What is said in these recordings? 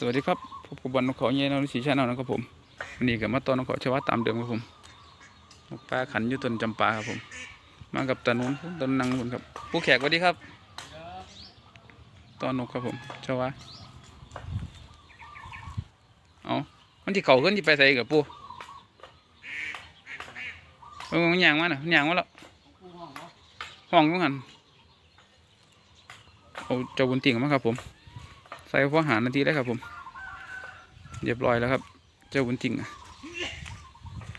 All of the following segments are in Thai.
สวัสดีครับพบกับบอลนกเขาเงี้ย็นนสีชาแนลนะครับผมวันนี้กับมาตอนนกเขาชวาตามเดิมครับผมนกปลาขันอยู่ต้นจำปาครับผม มากับตานุนต้นนังคุณครับ ผู้แขกสวัสดีครับ ตอนนกครับผมชวาเอามันที่เขาขึ้นที่ไปใส่กับปูมันยางมาน่ะมันยางมาแล้วห้องอยังหันเอาเจ้าบุญติ่งมาครับผม ส่พอหานาทีได้ครับผมเรียบร้อยแล้วครับ เจ้าบุญจริงอะ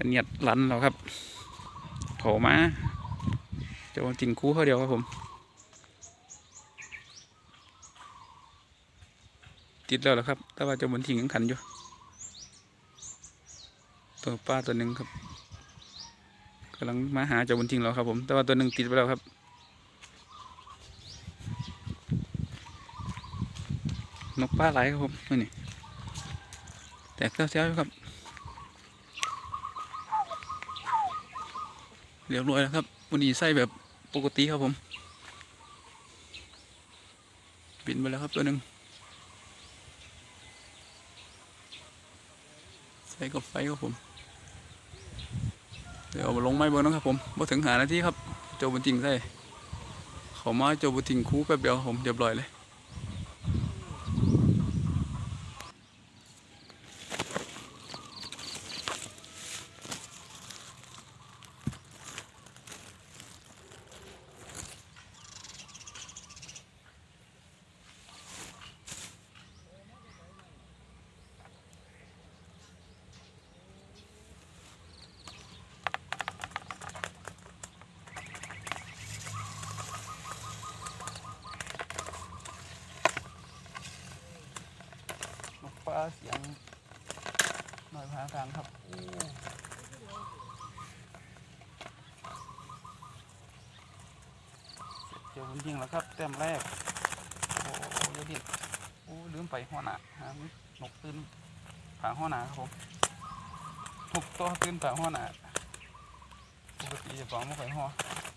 เนียดลันแล้วครับโถมาเจ้าบุญจริงคู่เขาเดียวครับผม ติดแล้วแล้วครับ แต่ว่าเจ้าบุญจริงยังขันอยู่ตัวป้าตัวหนึ่งครับกำลังมาหาเจ้าบุญจริงแล้วครับผม แต่ว่าตัวหนึ่งติดไปแล้วครับ นกปลาไหลครับผมนี่แตกเสียวๆครับเรียบร้อยแล้วครับวันนี้ใส่แบบปกติครับผม บินไปแล้วครับตัวหนึ่งใส่กับไฟครับผม เดี๋ยวมาลงไม้เบิ้งนะครับผมมาถึงหานาทีครับโจบุญจริงใส่เขามาโจบุญจริงคู่แป๊บเดียวครับผมเรียบร้อยเลย เสียงหน่อยพากลางครับโอ้เจอคนจริงแล้วครับแต้มแรก โอ้ยอยาดิโอ้ลืมไปหัวหน้าหางนกตื่นผาหัวหน้าครับผมนกตัวตื่นผาหัวหน้าปกติจะฟังไม่ค่หัวโอ้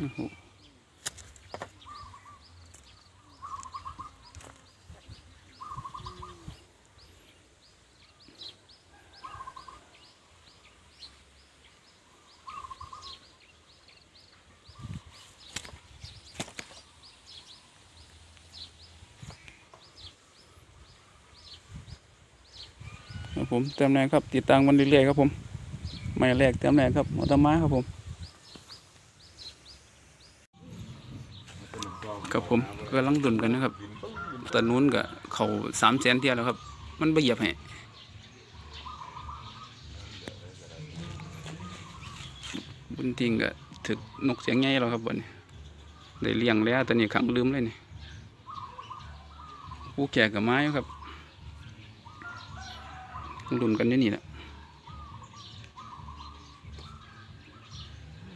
ผมเต็มแรงครับ ติดตามมันเรื่อยๆครับผมไม่แรกเต็มแรงครับมอเตอร์ม้าครับผม กับผมกำลังดุนกันนะครับตอนนู้นก็เขาสามแสนเทียแล้วครับ มันไปเหยียบให้บุญทิ้งก็ถึกนกเสียงใหญ่แล้วครับวันนี้ได้เลี้ยงแล้วตอนนี้ขังลืมเลยนี่ผู้แก่กับไม้อยู่ครับดุนกันอยู่นี่แหละ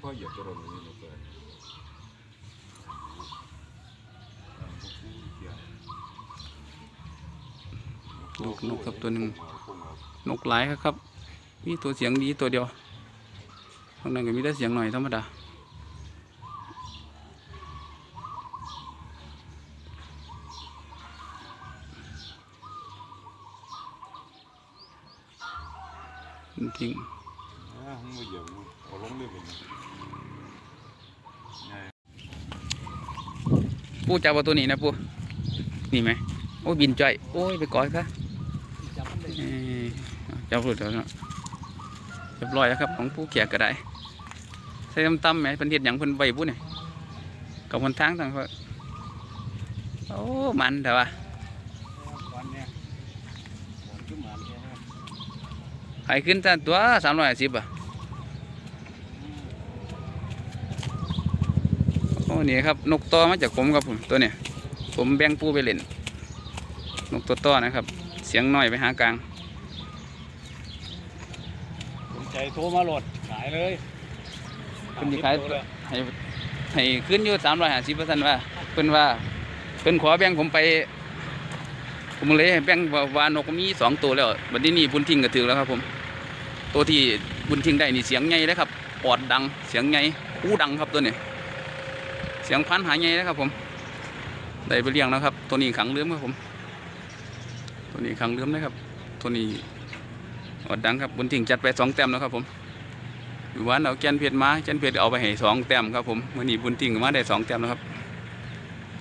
พ่อเหยียบตัวเราเลยนะเพื่อน ลูกนกครับตัวหนึ่งนกหลายครับครับมีตัวเสียงดีตัวเดียวตรงนั้นก็มีแต่เสียงหน่อยธรรมดาจริงอ่ามึงมาเหยียบมึงเอาลงเลยเป็นไงๆปูจับเอาตัวนี้นะปูนี่ไหมโอ้ยบินจ่อย โอ้ยไปก่อยซะเอ้ย จับหลุดแล้วเนาะเรียบร้อยแล้วครับของผู้เกียกก็ได้ใส่ตำๆไหมเพิ่นเฮ็ดหยังเพิ่นไว้ปุ้นี่กับคนทางต่างเพิ่นโอ้มันแต่ว่าวันเนี้ยวันขึ้นมาแค่นั้นขายขึ้นแต่ตัวสามร้อยสิบอะอ้นี่ครับนกต่อมาจากผมครับผมตัวเนี้ยผมแบ่งปูไปเล่นนกตัวต่อนะครับ เสียงน้อยไปหากลางสนใจโทรมาโหลดขายเลยคุณที่ขายตัวเลยให้ให้ขึ้นอยู่สามร้อยห้าสิบเปอร์เซ็นต์ว่าเพิ่นว่าเพิ่นขอแบ่งผมไป ผมเลยให้แบ่งว่าวานกมีสองตัวแล้วบัดนี้นี่บุญทิ้งก็ถือแล้วครับผม ตัวที่บุญทิ้งได้นี่เสียงใหญ่เลยครับปอดดังเสียงใหญ่หูดังครับตัวนี้เสียงพันหายใหญ่เลยครับผมได้ไปเลี้ยงแล้วครับ ตัวนี้ขังเลื่อมครับผม ตัวนี้ขังเลื่อมนะครับ ตัวนี้อดดังครับบุญทิ้งจัดไปสองแต้มแล้วครับผมอยู่วันเอาแกนเพชรมาแกนเพชรเอาไปให้สองแต้มครับผมมื่อนี้บุญทิ้งมาได้สองแต้มแล้วครับ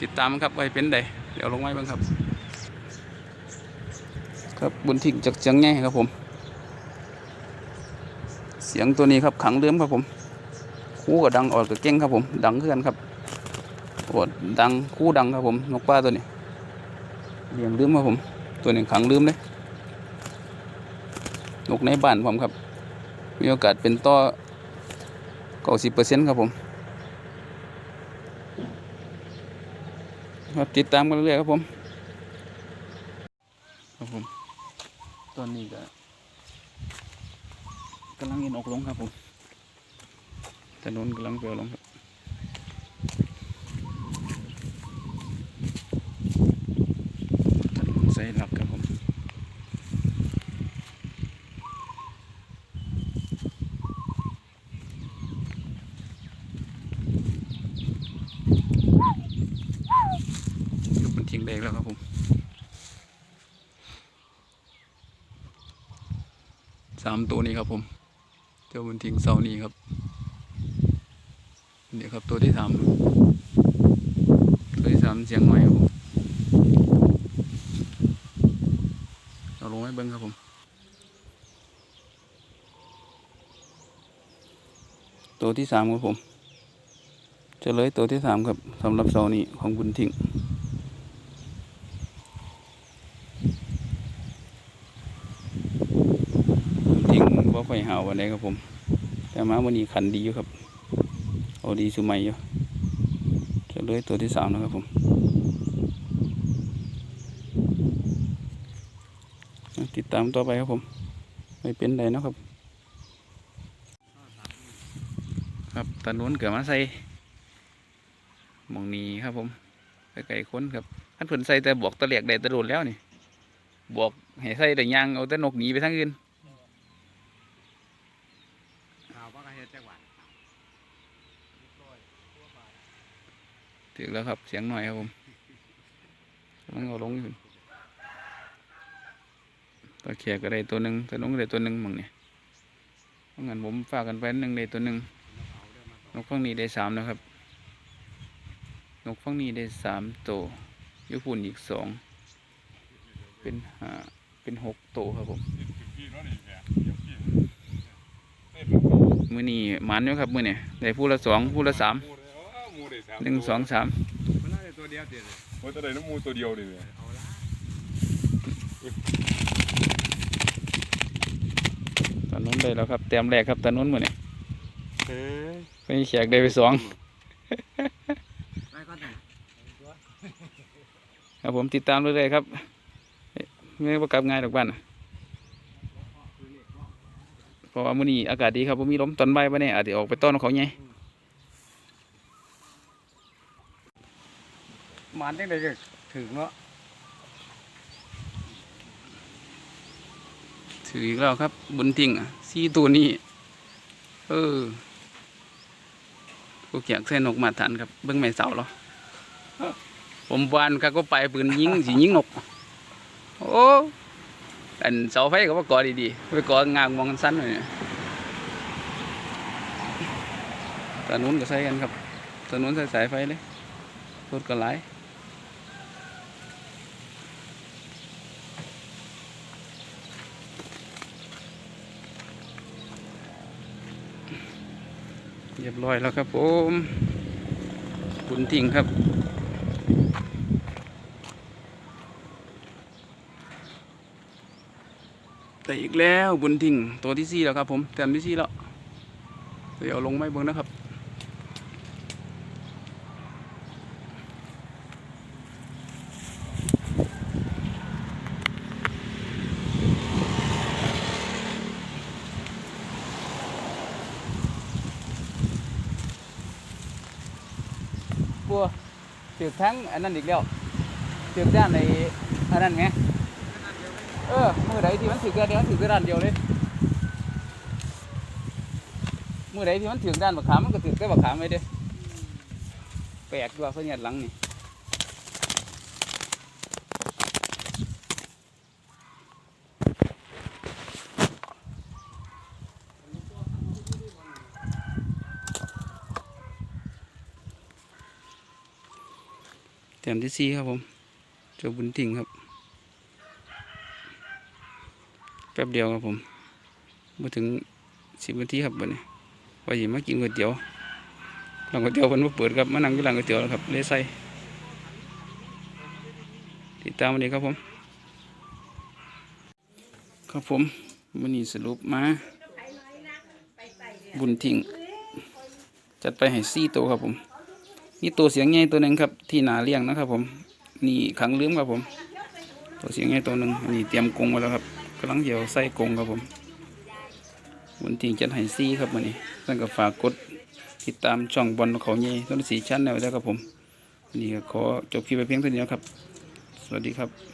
ติดตามครับไว้เป็นใดเดี๋ยวลงไว้บ้างครับ ครับบุญทิ้งจากเชียงใหญ่ครับผม เสียงตัวนี้ครับขังเลื่อมครับผม คู่กับดังออดกับเก่งครับผม ดังเพื่อนครับอดดังคู่ดังครับผมนกป้าตัวนี้เลี้ยงเลื่อมครับผม ตัวนี้ขังลืมเลยนกในบ้านผมครับ มีโอกาสเป็นต่อเก้าสิบเปอร์เซ็นต์ครับผมครับติดตามกันเรื่อยครับผม ครับผม ตอนนี้ก็กำลังเอ็นออกลงครับผมถนนกำลังเปลวลงครับถนนสายหลักครับผม ยกมันทิ้งได้แล้วครับผม สามตัวนี้ครับผมเจ้ามันทิ้งเสานี้ครับเดี๋ยวครับตัวที่สามตัวที่สามเสียงใหม่ครับผมเอาลงไว้เบิ้งครับผมตัวที่สามครับผมจะเลยตัวที่สามครับสำหรับเสานี้ของบุญทิ้ง ทิ้ง ว่าค่อยหาววันครับผม แต่มาวันนี้ขันดีอยู่ครับเอาดีสุใหม่อยู่จะเลื่อยตัวที่สามนะครับผมติดตามต่อไปครับผม ไม่เป็นไรนะครับ ครับตานุนเกิดมาใส่มองนี้ครับผมไปไก่ค้นครับท่านเพิ่นใส่แต่บอกตะเหลียกได้ตะโดนแล้วนี่บอกให้ใส่แต่ยางเอาแต่นกหนีไปทางอื่น ข่าวว่าเฮ็ดจังหวัด ถึงแล้วครับ เสียงหน่อยครับผมกำลังเอาลงอยู่ตะเขียก็ได้ตัวหนึ่งตะนงก็ได้ตัวหนึ่งหมองเนี่ยเพราะงั้นผมฝากกันไปหนึ่งได้ตัวหนึ่งนกฟังนี้ได้สามนะครับ นกฟังนี้ได้สามตัวยุปุ่นอีกสองเป็นห้าเป็นหกตัวครับผมมือนี้หมันอยู่ครับมือเนี่ยได้ผู้ละสองผู้ละสาม หนึ่งสองสามมันน่าจะตัวเดียวเดียวเลยว่าแต่ไหนน้ำมูตัวเดียวเลยเนี่ยเอาละตอนนู้นได้แล้วครับเต็มแรกครับตอนนู้นมือเนี่ยเฮ้ยไปแขกได้ไปสองไปก่อนนะครับผมติดตามเรื่อยๆครับเอ๊ะไม่ประกลับง่ายดอกบ้านน่ะเพราะว่ามื้อนี้อากาศดีครับผมมีลมตอนบ่ายปะเนี่ยอาจจะออกไปต้อนเขาไง มันจังไดก็ถึงเนาะถืออีกแล้วครับบุญทิ้งอะสี่ตัวนี้ เออกูเกียกเส้นนกมาทันครับเบิ้งไม่เสาเหรอผมวานครับก็ไปปืนยิงสิยิงนก โอ้อันเสาไฟก็ว่ากอดีๆไปกองางมองกันสั้นหน่อยเนี่ยตอนนู้นก็ใส่กันครับตอนนู้นใส่สายไฟเลยรถก็หล เรียบร้อยแล้วครับผมบุญทิ้งครับ แต่อีกแล้วบุญทิ้งตัวที่สี่แล้วครับผมแต้มที่สี่แล้วเดี๋ยวลงไม่เบิ้งนะครับ ปัวถือทั้งอันนั้นอีกแล้วถือด้านในอันนั้นไงเออมือใดที่มันถือด้านเดียวมันถือด้านเดียวเลยมือใดที่มันถือด้านบักขามมันก็ถือแต่บักขามไว้เด้แปลกด้วยเพื่อนยัดหลังนี่ ต้มที่สี่ครับผมเจ้าบุญทิ้งครับ แป๊บเดียวครับผมมาถึงสิบนาทีครับบัดนี้ว่าสิมากินก๋วยเตี๋ยวร้านก๋วยเตี๋ยวเพิ่นมาเปิดครับมานั่งอยู่ร้านก๋วยเตี๋ยวแล้วครับเลยใส่ติดตามวันนี้ครับผม ครับผมวันนี้สรุปมา บุญทิ้งจัดไปให้สี่ตัวครับผม นี่ตัวเสียงใหญ่ตัวหนึ่งครับที่หนาเลี้ยงนะครับ ผม นี่ขังลืมครับผม ตัวเสียงใหญ่ตัวหนึ่งนี่เตรียมกรงไว้แล้วครับกำลังเดี๋ยวใส่กรงครับผมวันทิ้งจันไห้ซี่ครับวันนี้ท่านก็ฝากกดติดตามช่องบอลเขาใหญ่ต้นสีชั้นแนวด้ครับผม นี่ก็ขอจบคลิปไปเพียงเท่านี้ครับ สวัสดีครับ